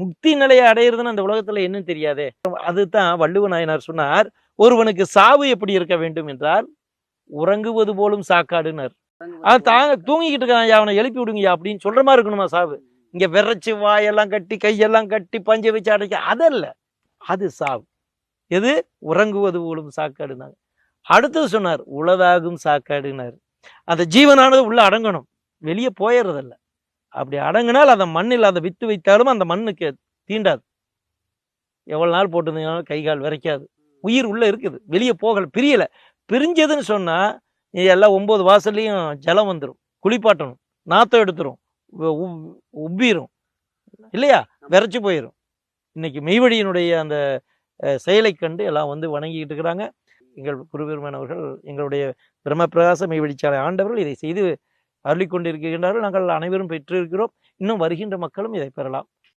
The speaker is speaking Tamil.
முக்தி நிலையை அடையிறதுன்னு அந்த உலகத்துல என்னன்னு தெரியாதே. அதுதான் வள்ளுவ நாயனார் சொன்னார் ஒருவனுக்கு சாவு எப்படி இருக்க வேண்டும் என்றால் உறங்குவது போலும் சாக்காடுனர். அது தாங்க தூங்கிக்கிட்டு இருக்கான் அவனை எழுப்பி விடுங்கய்யா அப்படின்னு சொல்ற மாதிரி இருக்கணுமா சாவு? இங்க விரைச்சு வாயெல்லாம் கட்டி கையெல்லாம் கட்டி பஞ்சை வச்சு அடைக்க அதல்ல. அது சாவு. எது? உறங்குவது போலும் சாக்காடுனாங்க. அடுத்தது சொன்னார் உளதாகும் சாக்காடுனார். அந்த ஜீவனானது உள்ள அடங்கணும். வெளியே போயிடுறதில்ல அப்படி அடங்கினால் அந்த மண்ணில் அதை வித்து வைத்தாலும் அந்த மண்ணுக்கு தீண்டாது. எவ்வளோ நாள் போட்டிருந்தீங்கனாலும் கை கால் விரைக்காது. உயிர் உள்ளே இருக்குது. வெளியே போகல பிரியலை. பிரிஞ்சதுன்னு சொன்னால் எல்லாம் ஒம்பது வாசல்லையும் ஜலம் வந்துடும் குளிப்பாட்டணும். நாத்தம் எடுத்துரும். உ- உப்பிரும். இல்லையா? விரைச்சி போயிடும் இன்னைக்கு மெய்வழியினுடைய அந்த செயலை கண்டு எல்லாம் வந்து வணங்கிக்கிட்டு இருக்கிறாங்க. எங்கள் குருபெருமான் அவர்கள் எங்களுடைய பிரம்மபிரகாச மெய்வழிச்சாலை ஆண்டவர்கள் இதை செய்து அருளிக்கொண்டிருக்கின்றார்கள். நாங்கள் அனைவரும் பெற்றிருக்கிறோம். இன்னும் வருகின்ற மக்களும் இதை பெறலாம்.